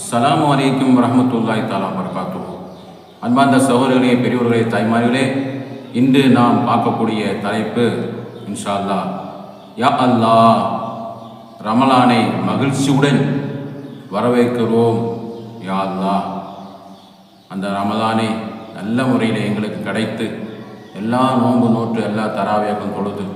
அஸ்லாம் வலைக்கம் வரஹ்மத்துல்லாஹி தாலா வரகாத்து அன்பார்ந்த சகோதரர்களே பெரியவர்களே தாய்மார்களே இன்று நாம் பார்க்கக்கூடிய தலைப்பு இன்ஷா அல்லாஹ் யா அல்லாஹ் ரமலானை மகிழ்ச்சியுடன் வரவேற்கிறோம் யா அல்லாஹ் அந்த ரமலானை நல்ல முறையில் எங்களுக்கு கிடைத்து எல்லா நோன்பு நோட்டு எல்லா தராவியாக்கும் தொழுது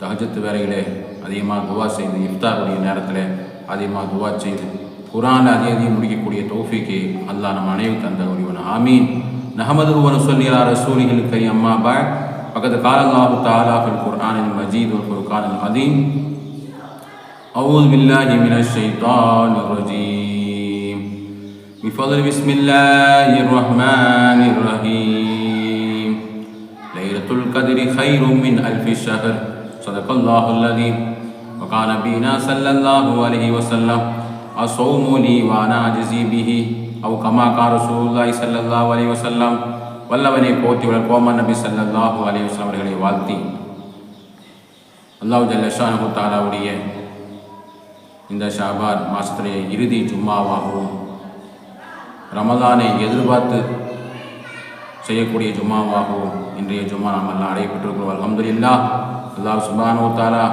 தகஜத்து வேலைகளே அதிகமாக துவா செய்து இஃப்தாருடைய நேரத்தில் அதிகமாக துவா செய்து குரான் அதிக அதிகம் முடிக்கக்கூடிய தௌஃபிக்கு அல்லாஹ் நம் அனைவரும் தந்த ஒருவன் ஆமீன் நஹமது உவன் சொல்லியா ரசூலிகள் கரி அம்மா பாய் பக்கத்து கால அல்லாஹு தாலா ஃபில் குர்ஆனில் மஜீத் ஒரு குர்ஆனில் அதீம் أعوذ بالله من الشيطان الرجيم بفضل بسم الله الرحمن الرحيم ليلة القدر خير من ألف شهر صدق الله الذي وقال بنا صلى الله عليه وسلم الصوم لي وأنا أجزي به أو كما قال رسول الله صلى الله عليه وسلم வல்லவனை போற்றி வளர்ப்போமா நபி ஸல்லல்லாஹு அலைஹி வஸல்லம் அவர்களை வாழ்த்தி அல்லாஹ் ஜல்லஷானு தாலாவுடைய இந்த ஷாபான் மாதத்துடைய இறுதி ஜும்மாவாகவும் ரமலானை எதிர்பார்த்து செய்யக்கூடிய ஜும்மாவாகவும் இன்றைய ஜும்மா நாம் எல்லாம் அடையப்பட்டிருக்கிறோம் அல்ஹம்துலில்லா அல்லாஹ் சுபானு தாலா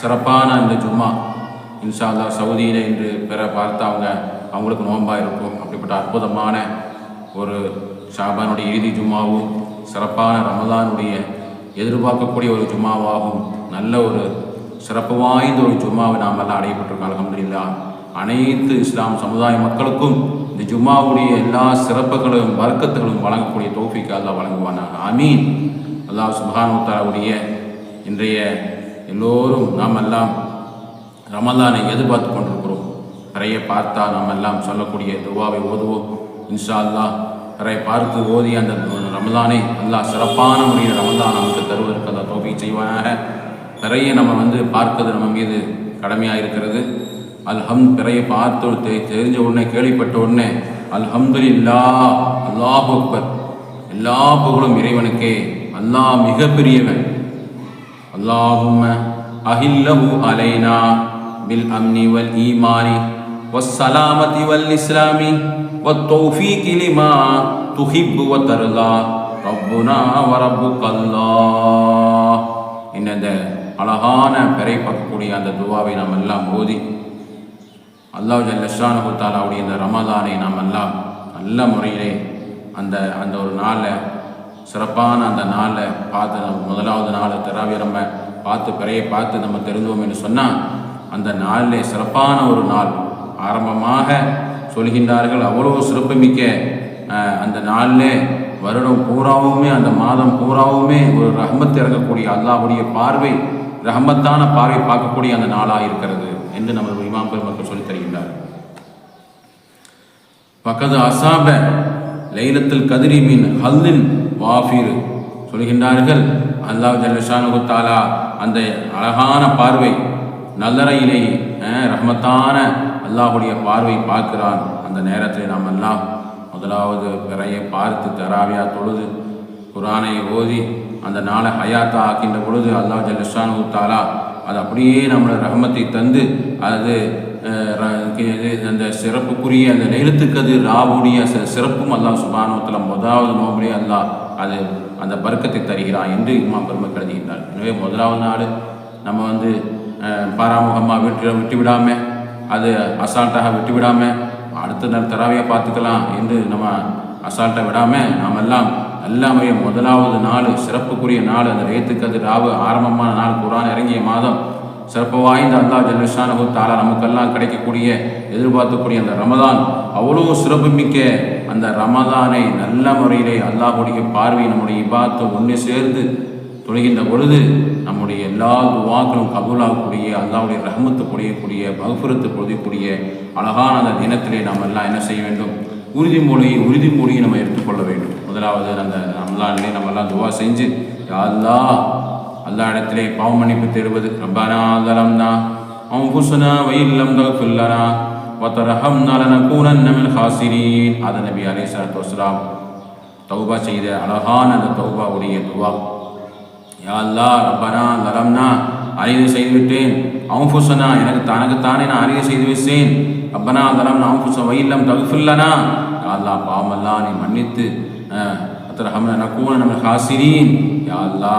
சிறப்பான இந்த ஜும்மா இன்ஷா சவுதியில் இன்று பெற பார்த்து அவங்க அவங்களுக்கு நோன்பாக இருக்கும் அப்படிப்பட்ட அற்புதமான ஒரு ஷாபானுடைய இறுதி ஜும்மாவும் சிறப்பான ரமதானுடைய எதிர்பார்க்கக்கூடிய ஒரு ஜும்மாவாகும் நல்ல ஒரு சிறப்பு வாய்ந்த ஒரு ஜும்மாவை நாம் எல்லாம் அடையப்பட்டிருக்கோம் அலமதுல்லா அனைத்து இஸ்லாம் சமுதாய மக்களுக்கும் இந்த ஜும்மாவுடைய எல்லா சிறப்புகளும் வர்க்கத்துகளும் வழங்கக்கூடிய தோஃபிக்கு அல்லா வழங்குவானாக. அமீன் அல்லாஹ் சுபானுத்தாவுடைய இன்றைய எல்லோரும் நாம் எல்லாம் ரமதானை எதிர்பார்த்து கொண்டிருக்கிறோம் நிறைய பார்த்தா நாம் எல்லாம் சொல்லக்கூடிய துவாவை ஓதுவோம். இன்ஷா அல்லா நிறைய பார்த்து ஓதி அந்த ரமதானை நல்லா சிறப்பான முறையில் ரமதான் நமக்கு தருவதற்கு தருவதற்கதா தோப்பி செய்வாங்க நிறைய நம்ம வந்து பார்ப்பது நம்ம மீது கடமையாக இருக்கிறது. அல்ஹம் பிறைய பார்த்து தெரிஞ்ச உடனே கேள்விப்பட்ட உடனே அல்ஹம்து இல்லா அல்லாஹ் அக்பர். எல்லா புகழும் இறைவனுக்கே. அல்லாஹ் மிகப்பெரியவன். அல்லாஹும் அஹில்லஹு அலைனா. بالأمن والإيمان والسلامة والإسلام والتوفيق لما تحب وترضى ربنا وربك الله இன்னும் இந்த அழகான பெறை பார்க்கக்கூடிய அந்த துவாவை நாம் எல்லாம் ஓதி அல்லாஹ் ஜல்லஷானு தாலாவுடைய இந்த ரமதானை நாம் எல்லாம் நல்ல முறையிலே அந்த அந்த ஒரு நாளை சிறப்பான அந்த நாளை பார்த்து நம்ம முதலாவது நாள் தெராவிய நம்ம பார்த்து பிறையை பார்த்து நம்ம தெரிந்தோம் என்று சொன்னால் அந்த நாளிலே சிறப்பான ஒரு நாள். ஆரம்பமாக சொல்கின்றார்கள் அவ்வளோ சிறப்புமிக்க அந்த நாளிலே வருடம் பூராவுமே அந்த மாதம் பூராவுமே ஒரு ரஹமத் இறங்கக்கூடிய அல்லாஹ்வுடைய பார்வை ரஹமத்தான பார்வை பார்க்கக்கூடிய அந்த நாளாக இருக்கிறது என்று நமது இமாம் பெருமக்கள் சொல்லித் தருகின்றார் பக்கது அசாப லைலத்தில் கதிரி மீன் ஹல்தின் வாஃபிர். சொல்கின்றார்கள் அல்லாஹ் ஜல்லஷானு தாலா அந்த அழகான பார்வை நல்லறையிலே ரஹமத்தான அல்லாஹுடைய பார்வை பார்க்கிறான். அந்த நேரத்தில் நாம் எல்லாம் முதலாவது பிறையை பார்த்து தராவியா தொழுது குரானை ஓதி அந்த நாளை ஹயாத்தா ஆக்கின்ற பொழுது அல்லாஹ் ஜல்லஷானு தாலா அது அப்படியே நம்மளை ரஹமத்தை தந்து அது இது அந்த சிறப்புக்குரிய அந்த லைலத்துக்கது ராவுடைய சிறப்பும் அல்லாஹ் சுபானத்தில் முதலாவது நோம்புலே அல்லாஹ் அது அந்த பர்க்கத்தை தருகிறான் என்று இமாம் பெருமை கருதுகின்றார் எனவே முதலாவது நாள் நம்ம வந்து பாராமுகமாக விட்டு விட்டு விடாம அது அசால்ட்டாக விட்டு விடாமல் அடுத்த நாள் தராவையாக பார்த்துக்கலாம் என்று நம்ம அசால்ட்டாக விடாமல் நாம் எல்லாம் எல்லாமே முதலாவது நாள் சிறப்புக்குரிய நாள் அந்த ரேத்துக்கது ராவு ஆரம்பமான நாள் குரான் இறங்கிய மாதம் சிறப்பு வாய்ந்த அல்லா ஜல்லஷானு தாலா நமக்கெல்லாம் கிடைக்கக்கூடிய எதிர்பார்க்கக்கூடிய அந்த ரமதான் அவ்வளோ சிறப்புமிக்க அந்த ரமதானை நல்ல முறையிலே அல்லாஹுடைய பார்வை நம்முடைய இபாத்து ஒன்று சேர்ந்து தொழுகின்ற பொழுது நம்முடைய எல்லா துவாக்களும் கபூலாகக்கூடிய அல்லாவுடைய ரஹமத்து பொழியக்கூடிய பகுஃபுரத்து பொழுதக்கூடிய அழகான அந்த தினத்திலே நாம் எல்லாம் என்ன செய்ய வேண்டும்? உறுதிமொழியை உறுதிமொழியை நம்ம எடுத்துக்கொள்ள வேண்டும். முதலாவது அந்த ரம்லானிலே நம்ம எல்லாம் துவா செஞ்சு அல்லா அல்லா இடத்திலே பாவமன்னிப்பு தேடுவது ரப்பானா அவன் புசுனா வயில்லம் தகுல்லனா வத்தரஹம் நலன கூனன் நமில் ஹாசிரீன். அதை நபி அலேசரத் வஸ்லாம் தௌபா செய்த அழகான அந்த தௌபாவுடைய துவா. யா அல்லா ரப்பனா லரம்னா அறிவு செய்துவிட்டேன். அவுஃபுசனா எனக்கு தனக்குத்தானே நான் அறிவு செய்து விட்டேன். ரப்பனா லரம்னா அவுஃபுச வயில்லம் தகுஃபில்லனா யா அல்லா பாவமல்லா நீ மன்னித்து அத்தரஹம் நக்கூன நம்ம ஹாசிரீன். யா அல்லா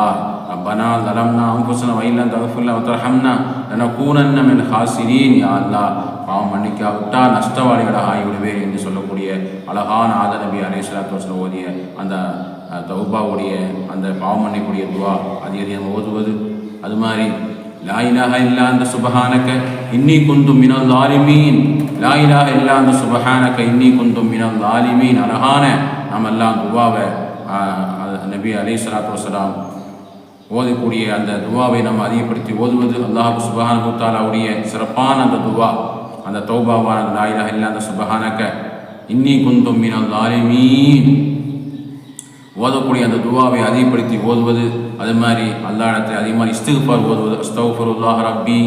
ரப்பனா லரம்னா அவுஃபுசன வயில்லம் தகுஃபில்ல அத்தரஹம்னா நக்கூனன்ன மின் ஹாசிரீன். யா அல்லா பாவம் மன்னிக்காவிட்டால் நஷ்டவாளிகளாக ஆகிவிடுவேன் என்று சொல்லக்கூடிய அழகான ஆதநபி அலேஸ்வரத்தோசன் ஓதிய அந்த தௌபாவுடைய அந்த பாவம் துவா அது அதிகம் ஓதுவது. அது மாதிரி லாயிலாக இல்லா அந்த சுபஹானக்க இன்னி குந்தும் மினல் ஆலிமீன் லாயிலாக இல்லா அந்த சுபஹானக்க இன்னி குந்தும் மினல் ஆலிமீன் அழகான நாம் எல்லாம் துவாவை நபி அலி சலாத்து வசலாம் ஓதக்கூடிய அந்த துவாவை நம்ம அதிகப்படுத்தி ஓதுவது அல்லாஹு சுபஹான தாலாவுடைய சிறப்பான அந்த துவா. அந்த தௌபாவான அந்த இல்லா அந்த சுபஹானக்க இன்னி குந்தும் மினல் ஆலிமீன் ஓதக்கூடிய அந்த துவாவை அதிகப்படுத்தி ஓதுவது அது மாதிரி அல்லாஹத்தை அதே மாதிரி இஸ்திகுபார் ஓதுவது அஸ்தௌஃபருல்லாஹ் ரப்பி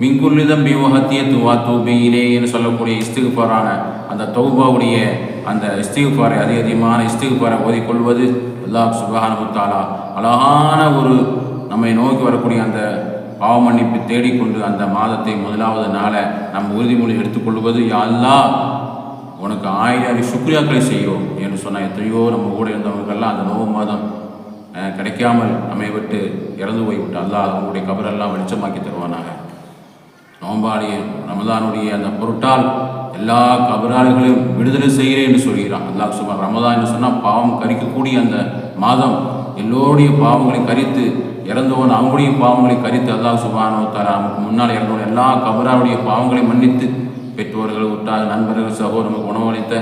மிங்குல்லி தம்பி ஓஹத்திய துவா தூபியிலேன்னு சொல்லக்கூடிய இஸ்திகுபாரான அந்த தௌபாவுடைய அந்த இஸ்திகுபாரை அதிக அதிகமான இஸ்திகுபாரை ஓதிக்கொள்வது அல்லாஹ் சுபஹான முத்தாலா அழகான ஒரு நம்மை நோக்கி வரக்கூடிய அந்த பாவ மன்னிப்பு தேடிக்கொண்டு அந்த மாதத்தை முதலாவது நாளை நம் உறுதிமொழி எடுத்துக்கொள்வது. யா உனக்கு ஆயிரம் சுக்ரியாக்களை செய்கிறோம் என்று சொன்னால் எத்தனையோ நம்ம கூட இருந்தவங்கெல்லாம் அந்த நோவு மாதம் கிடைக்காமல் நம்மை விட்டு இறந்து போய்விட்டு அல்லாஹ் அவங்களுடைய கபரெல்லாம் வெளிச்சமாக்கி தருவானாக. நோம்பாளிய ரமதானுடைய அந்த பொருட்டால் எல்லா கபராளிகளையும் விடுதலை செய்கிறேன் என்று சொல்கிறான். அல்லாஹ் சுமார் ரமதான் என்று சொன்னால் பாவம் கரிக்கக்கூடிய அந்த மாதம். எல்லோருடைய பாவங்களை கரித்து இறந்தவன் அவங்களுடைய பாவங்களை கரித்து அல்லாஹ் சுபானோ தாரா நமக்கு முன்னால் இறந்தவன் எல்லா கபராளுடைய பாவங்களை மன்னித்து பெற்றோர்கள் உற்றார் நண்பர்கள் சகோதரர்கள் உணவளித்த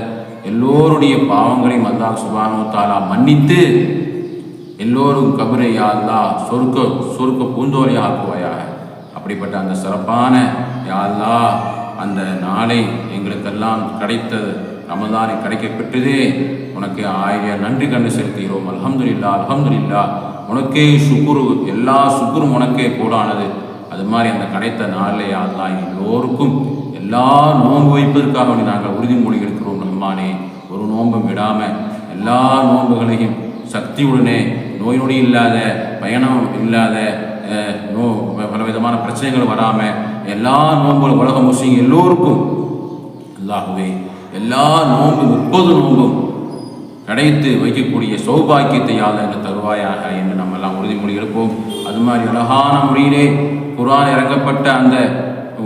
எல்லோருடைய பாவங்களையும் அல்லாஹ் சுபானோ தாலா மன்னித்து எல்லோரும் கபரை யா சொருக்க சொர்க்க சொர்க்க பூந்தோலையாக ஆக்குவாயாக. அப்படிப்பட்ட அந்த சிறப்பான யா அந்த நாளை எங்களுக்கெல்லாம் கிடைத்தது ரமதானை கிடைக்கப்பெற்றதே. உனக்கு ஆயிரம் நன்றி கண்டு செலுத்துகிறோம். அல்ஹம்துலில்லா அல்ஹம்துலில்லா உனக்கே சுக்குரு எல்லா சுக்குரும் உனக்கே கூடானது அது மாதிரி அந்த கிடைத்த நாளில் யாழ்லா எல்லோருக்கும் எல்லா நோன்பு வைப்பதற்காக வேண்டி நாங்கள் உறுதிமொழி எடுக்கிறோம் நம்மானே ஒரு நோன்பும் விடாமல் எல்லா நோன்புகளையும் சக்தியுடனே நோய் நொடி இல்லாத பயணம் இல்லாத நோ பல விதமான பிரச்சனைகள் வராமல் எல்லா நோன்புகளும் உலக முஸ்லீம் எல்லோருக்கும் அல்லாகவே எல்லா நோன்பு முப்பது நோன்பும் கிடைத்து வைக்கக்கூடிய சௌபாக்கியத்தை யாத தருவாயாக என்று நம்ம எல்லாம் உறுதிமொழி எடுப்போம். அது மாதிரி அழகான முறையிலே குரான் இறங்கப்பட்ட அந்த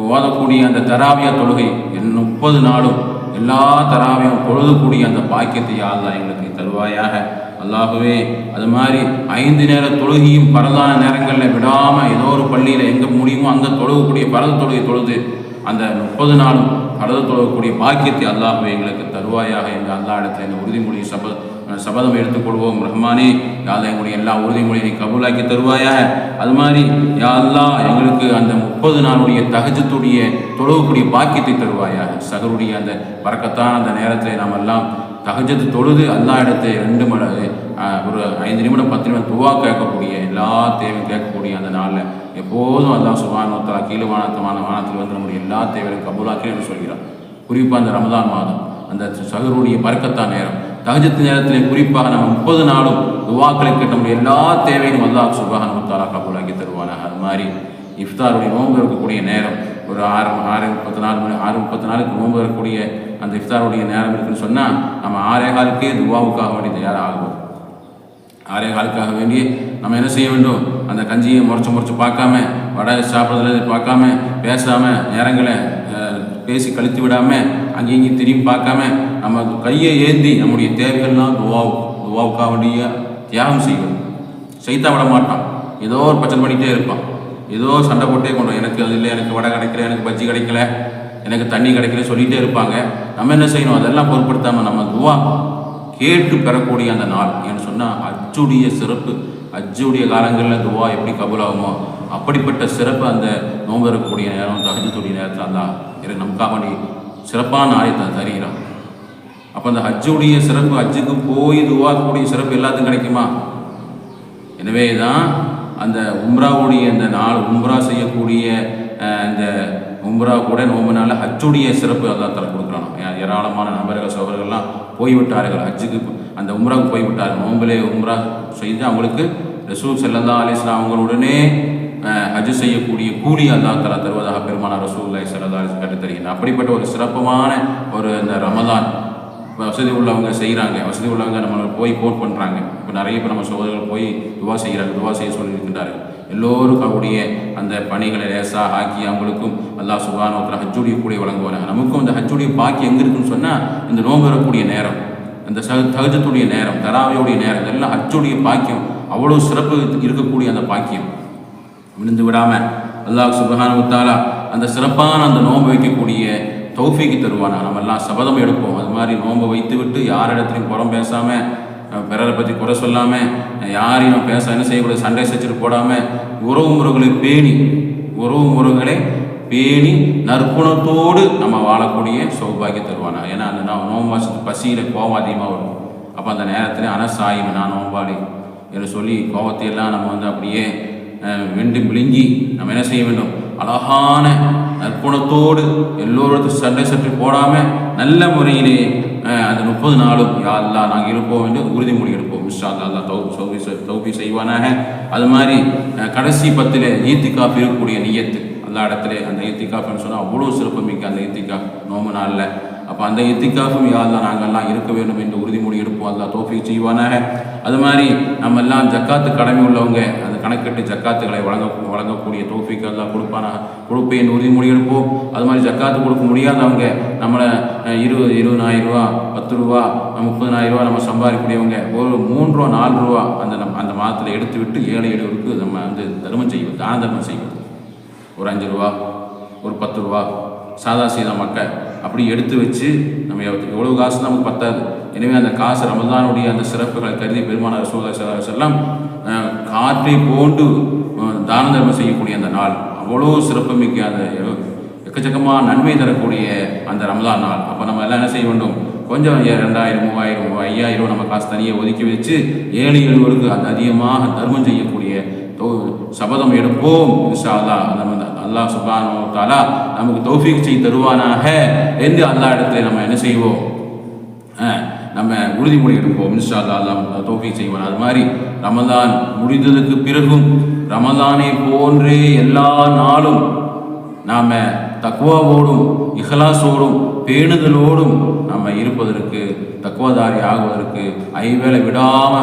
ஓதக்கூடிய அந்த தராவிய தொழுகை என் முப்பது நாளும் எல்லா தராவையும் பொழுதுக்கூடிய அந்த பாக்கியத்தை யாழ்லா எங்களுக்கு தருவாயாக. அல்லாகவே அது மாதிரி ஐந்து நேர தொழுகையும் பரதான நேரங்களில் விடாமல் ஏதோ ஒரு பள்ளியில் எங்கே முடியுமோ அங்கே தொழுகக்கூடிய பரத தொழுகை தொழுது அந்த முப்பது நாளும் பரத தொழுகக்கூடிய பாக்கியத்தை அல்லாகவே எங்களுக்கு தருவாயாக எங்கள் அல்லா இடத்துல இந்த உறுதிமொழி சபதம் சபதம் எடுத்துக்கொள்வோம். ரஹ்மானே யாழ்லா எங்களுடைய எல்லா உறுதிமொழியை நீ கபூலாக்கி தருவாயாக. அது மாதிரி யாழ்லா எங்களுக்கு அந்த முப்பது நாளுடைய தகஜத்துடைய தொழுவுக்குரிய பாக்கியத்தை தருவாயாக. சகருடைய அந்த பறக்கத்தான அந்த நேரத்தில் நாம் எல்லாம் தகஜத்து தொழுது எல்லா இடத்தை ரெண்டு மணி ஒரு ஐந்து நிமிடம் பத்து நிமிடம் துவா கேட்கக்கூடிய எல்லா தேவையும் கேட்கக்கூடிய அந்த நாளில் எப்போதும் அதான் சுபானோத்தலா கீழே வானத்தமான வானத்தில் வந்து நம்முடைய எல்லா தேவையும் கபூலாக்கி என்று சொல்கிறார். குறிப்பாக அந்த ரமதான் மாதம் அந்த சகருடைய பறக்கத்தான் நேரம். தகஜத்து நேரத்திலே குறிப்பாக நம்ம முப்பது நாளும் துவாக்களை கேட்ட எல்லா தேவையும் அல்லாஹ் சுபானோத்தாலா கபூலாக்கி தருவானாக. அது மாதிரி இஃப்தாருடைய நோன்பு இருக்கக்கூடிய நேரம் ஒரு ஆறு ஆறு முப்பத்தி நாலு மணி ஆறு முப்பத்தி நாலுக்கு நோன்பு வரக்கூடிய அந்த இஃப்தாருடைய நேரம் இருக்குன்னு சொன்னால் நம்ம ஆறே காலுக்கே துவாவுக்காக வேண்டி தயாராகும் ஆறே காலுக்காக வேண்டிய நம்ம என்ன செய்ய வேண்டும்? அந்த கஞ்சியை முறைச்சு முறைச்சு பார்க்காம வடை சாப்பிட்றதுல பார்க்காம பேசாமல் நேரங்களை பேசி கழித்து விடாமல் அங்கேயும் இங்கேயும் திரும்பி பார்க்காம நம்ம கையை ஏந்தி நம்முடைய தேவைகள்லாம் துவாவு துவாவுக்காக வேண்டிய தியாகம் செய்வோம் செய்தா விட மாட்டான். ஏதோ ஒரு பிரச்சனை பண்ணிகிட்டே இருப்பான். ஏதோ சண்டை போட்டே கொண்டோம் எனக்கு அது இல்லை எனக்கு வடை கிடைக்கல எனக்கு பஜ்ஜி கிடைக்கல எனக்கு தண்ணி கிடைக்கல சொல்லிகிட்டே இருப்பாங்க. நம்ம என்ன செய்யணும்? அதெல்லாம் பொருட்படுத்தாமல் நம்ம துவா கேட்டு பெறக்கூடிய அந்த நாள். ஏன்னு சொன்னால் அச்சுடைய சிறப்பு. அஜ்ஜுடைய காலங்களில் துவா எப்படி கபலாகுமோ அப்படிப்பட்ட சிறப்பு அந்த நோன்பு இருக்கக்கூடிய நேரம் தகஜத்துடைய நேரத்தில் தான் எனக்கு நமக்காக வேண்டி சிறப்பான ஆயத்தை தருகிறான். அப்போ அந்த ஹஜ்ஜுடைய சிறப்பு ஹஜ்ஜுக்கு போய் துவாக்கக்கூடிய சிறப்பு எல்லாத்துக்கும் கிடைக்குமா? எனவே தான் அந்த உம்ராவுடைய இந்த நாள் உம்ரா செய்யக்கூடிய இந்த உம்ரா கூட நோம்புனால ஹஜ்ஜுடைய சிறப்பு அல்லா தர கொடுக்குறான் ஏராளமான நபர்கள் சோழர்கள்லாம் போய்விட்டார்கள். ஹஜ்ஜுக்கு அந்த உம்ராவுக்கு போய்விட்டார்கள். நோம்பிலே உம்ரா செய்து அவங்களுக்கு ரசூல் செல்லந்தா அலிஸ்லாம் அவங்களுடனே ஹஜ் செய்யக்கூடிய கூலி அல்லா தலா தருவதாக பெருமான ரசூல்லாய் சல்லா கட்டு தருகின்றனர் அப்படிப்பட்ட ஒரு சிறப்பமான ஒரு இந்த ரமதான் இப்போ வசதி உள்ளவங்க செய்கிறாங்க வசதி உள்ளவங்க நம்ம போய் கோட் பண்ணுறாங்க இப்போ நிறைய பேர் நம்ம சோதர்கள் போய் துவா செய்கிறாங்க துவா செய்ய சொல்லியிருக்கின்றார்கள் எல்லோரும் அவருடைய அந்த பணிகளை லேசாக ஆக்கி அவங்களுக்கும் அல்லாஹ் சுகான ஒருத்தர் ஹஜ்ஜுடைய கூடிய வழங்குவாங்க நமக்கும் அந்த ஹஜ்ஜுடைய பாக்கி எங்கே இருக்குன்னு சொன்னால் இந்த நோம்பு வரக்கூடிய நேரம் அந்த சக தகஜத்துடைய நேரம் தராவையுடைய நேரம் இதெல்லாம் ஹஜ்ஜுடைய பாக்கியம். அவ்வளோ சிறப்பு இருக்கக்கூடிய அந்த பாக்கியம். விழுந்து விடாமல் அல்லாஹ் சுபஹான உத்தாலா அந்த சிறப்பான அந்த நோன்பு வைக்கக்கூடிய தௌஃபிக்கு தருவானா. நம்ம எல்லாம் சபதம் எடுப்போம். அது மாதிரி நோன்பை வைத்து விட்டு யாரிடத்துலையும் புறம் பேசாமல் பிறரை பற்றி குறை சொல்லாமல் யாரையும் நம்ம பேச என்ன செய்யக்கூடாது? சண்டை சச்சிட்டு போடாமல் உறவு முறைகளை பேணி உறவு முறைகளை பேணி நற்குணத்தோடு நம்ம வாழக்கூடிய சௌபாகியம் தருவானா? ஏன்னா அந்த நான் நோன்பு பசியில் கோவம் அதிகமாக வரும். அப்போ அந்த நேரத்தில் அனசாயும் நான் நோம்பாளி என்று சொல்லி கோவத்தையெல்லாம் எல்லாம் நம்ம வந்து அப்படியே வெண்டு விழுங்கி நம்ம என்ன செய்ய வேண்டும்? அழகான நற்குணத்தோடு எல்லோருடைய சண்டை சற்று போடாமல் நல்ல முறையிலே அந்த முப்பது நாளும் யா நாங்கள் இருப்போம் என்று உறுதிமொழி எடுப்போம். இன்ஷா அல்லாஹ் தௌ சௌபி தௌபி செய்வானாக. அது மாதிரி கடைசி பத்தில் ஈத்திகாப் இருக்கக்கூடிய நியத்து. எல்லா இடத்துல அந்த ஈத்திகாப்னு சொன்னால் அவ்வளோ சிறப்பு மிக்க அந்த ஈத்திகாப் நோம்பு நாளில். அப்போ அந்த இத்திகாஃபும் யாரெல்லாம் நாங்கள்லாம் இருக்க வேண்டும் என்று உறுதிமொழி எடுப்போம். அல்லா தோஃபி செய்வானாக. அது மாதிரி நம்ம எல்லாம் ஜக்காத்து கடமை உள்ளவங்க அந்த கணக்கிட்டு ஜக்காத்துகளை வழங்க வழங்கக்கூடிய தோஃபிக்கெல்லாம் கொடுப்பானா? கொடுப்பேன் உறுதிமொழி எடுப்போம் அது மாதிரி ஜக்காத்து கொடுக்க முடியாதவங்க நம்மளை இருபது இருபதாயிரம் ரூபா பத்து ரூபா முப்பதாயிரம் ரூபா நம்ம சம்பாதிக்கக்கூடியவங்க. ஒரு மூன்று ரூபா நாலு ரூபா அந்த நம் அந்த மாதத்தில் எடுத்து விட்டு ஏழை எளியவருக்கு நம்ம வந்து தர்மம் செய்வது தான தர்மம் செய்வது ஒரு அஞ்சு ரூபா ஒரு பத்து ரூபா சாதா சீதா மக்கள் அப்படி எடுத்து வச்சு நம்ம எவ்வளோ காசு நமக்கு பத்தாது. எனவே அந்த காசு ரமதானுடைய அந்த சிறப்புகளை கருதி பெருமான ரசூல்லா செல்லாம் காற்றை போன்று தான தர்மம் செய்யக்கூடிய அந்த நாள். அவ்வளோ சிறப்புமிக்க அந்த எக்கச்சக்கமாக நன்மை தரக்கூடிய அந்த ரமதான் நாள். அப்போ நம்ம எல்லாம் என்ன செய்ய வேண்டும்? கொஞ்சம் ரெண்டாயிரம் மூவாயிரம் ஐயாயிரம் நம்ம காசு தனியாக ஒதுக்கி வச்சு ஏழை அது அதிகமாக தர்மம் செய்யக்கூடிய சபதம் எடுப்போம் இன்ஷா அல்லாஹ் நம்ம அந்த அல்லாஹ் சுபானு தாலா நமக்கு தௌஃபிக் செய்ய தருவானாக என்று அல்லா இடத்துல நம்ம என்ன செய்வோம்? உறுதிமொழி எடுப்போம் இன்ஷா அல்லாஹ் தோஃபி செய்வான். அது மாதிரி ரமதான் முடிந்ததுக்கு பிறகும் ரமதானை போன்றே எல்லா நாளும் நாம தக்குவாவோடும் இஹலாசோடும் பேணுதலோடும் நம்ம இருப்பதற்கு தக்குவதாரி ஆகுவதற்கு ஐவேளை விடாம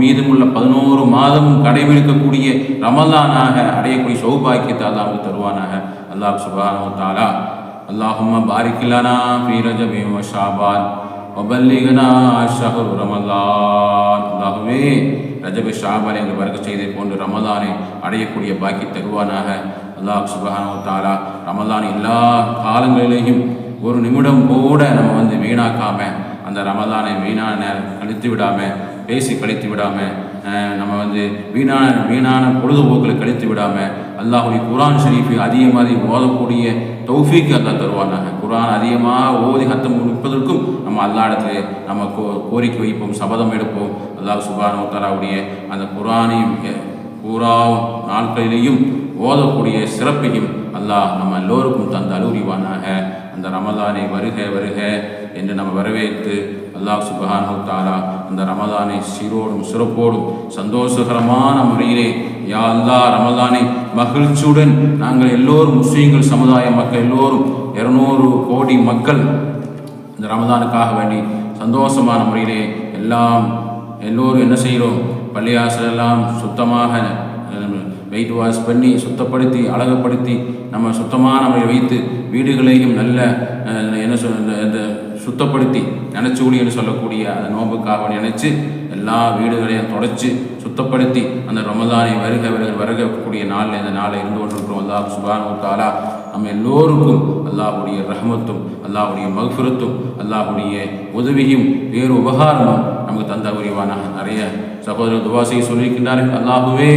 மீதமுள்ள பதினோரு மாதமும் கடைபிடிக்கக்கூடிய ரமலானாக அடையக்கூடிய சௌபாக்கியத்தை அல்லாஹ் தருவானாக. அல்லாஹ் சுபானு தாலா அல்லாஹும்ம பாரிக்கிலனா பீரஜ ரஜபி ஷாபான். வபல்லிகனா ஷஹர் ரமலான் அல்லாஹுவே ரஜபி ஷாபான் என்று வரக்க செய்தை போன்று ரமதானை அடையக்கூடிய பாக்கி தருவானாக அல்லாஹ் சுபஹானு தாலா ரமதான் எல்லா காலங்களிலேயும் ஒரு நிமிடம் கூட நம்ம வந்து வீணாக்காமல் அந்த ரமதானை வீணான நேரம் கழித்து விடாமல் பேசி கழித்து விடாமல் நம்ம வந்து வீணான வீணான பொழுதுபோக்களை கழித்து விடாமல் அல்லாஹுடைய குரான் ஷரீஃபை அதிகமாக ஓதக்கூடிய தௌஃபீக்கு அல்லா தருவானாக. குரான் அதிகமாக ஓதி ஹத்தம் முடிப்பதற்கும் நம்ம அல்லா இடத்துல நம்ம கோ கோரிக்கை வைப்போம் சபதம் எடுப்போம். அல்லாஹ் சுபானு தலாவுடைய அந்த குரானையும் எ- பூரா நாட்களிலேயும் ஓதக்கூடிய சிறப்பையும் அல்லாஹ் நம்ம எல்லோருக்கும் தந்த அலுரிவானாக அந்த ரமதானை வருக வருக என்று நம்ம வரவேற்று அல்லாஹ் சுபஹானு தாலா அந்த ரமதானை சீரோடும் சிறப்போடும் சந்தோஷகரமான முறையிலே யா அல்லா ரமதானை மகிழ்ச்சியுடன் நாங்கள் எல்லோரும் முஸ்லீம்கள் சமுதாய மக்கள் எல்லோரும் இருநூறு கோடி மக்கள் இந்த ரமதானுக்காக வேண்டி சந்தோஷமான முறையிலே எல்லாம் எல்லோரும் என்ன செய்கிறோம்? பள்ளியாசல் எல்லாம் சுத்தமாக வெயிட் வாஷ் பண்ணி சுத்தப்படுத்தி அழகுப்படுத்தி நம்ம சுத்தமான முறையில் வைத்து வீடுகளையும் நல்ல என்ன சொல் இந்த- இந்த சுத்தப்படுத்தி நினச்சூடி என்று சொல்லக்கூடிய அந்த நோம்புக்காக நினச்சி எல்லா வீடுகளையும் தொடச்சி சுத்தப்படுத்தி அந்த ரமதானை வருக வருக வருகக்கூடிய நாளில் இந்த நாளை இருந்து கொண்டிருக்கிறோம். அல்லாஹ் சுபானு தாலா நம்ம எல்லோருக்கும் அல்லாஹுடைய ரஹமத்தும் அல்லாஹுடைய மகஃபிரத்தும் அல்லாஹுடைய உதவியும் வேறு உபகாரமும் நமக்கு தந்த உரிவானாக நிறைய சகோதரர் துவாசியை சொல்லியிருக்கின்றார்கள். அல்லாஹுவே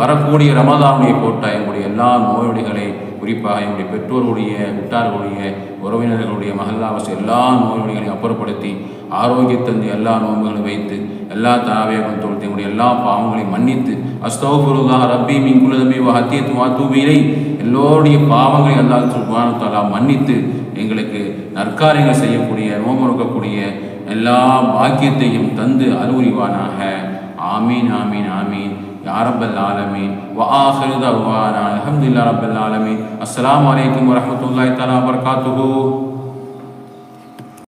வரக்கூடிய ரமதானுடைய போட்டால் எங்களுடைய எல்லா நோயோடிகளை குறிப்பாக என்னுடைய பெற்றோர்களுடைய விட்டார்களுடைய உறவினர்களுடைய மகல்லாவச எல்லா நோய்களையும் அப்புறப்படுத்தி ஆரோக்கியத்தந்து எல்லா நோன்புகளையும் வைத்து எல்லா தாவேகம் தொழுத்து எங்களுடைய எல்லா பாவங்களையும் மன்னித்து அஸ்தோபுருல்லா ரப்பி மின் குலதபி ஹத்தியத்து வாத்தூபியிலை எல்லோருடைய பாவங்களை அல்லாஹ் சுபானு தாலா மன்னித்து எங்களுக்கு நற்காரியங்கள் செய்யக்கூடிய நோம்பு நோக்கக்கூடிய எல்லா பாக்கியத்தையும் தந்து அருள்வானாக ஆமீன் ஆமீன் ஆமீன் يا رب العالمين وآخر دعوانا الحمد لله رب العالمين السلام عليكم ورحمة الله تعالى وبركاته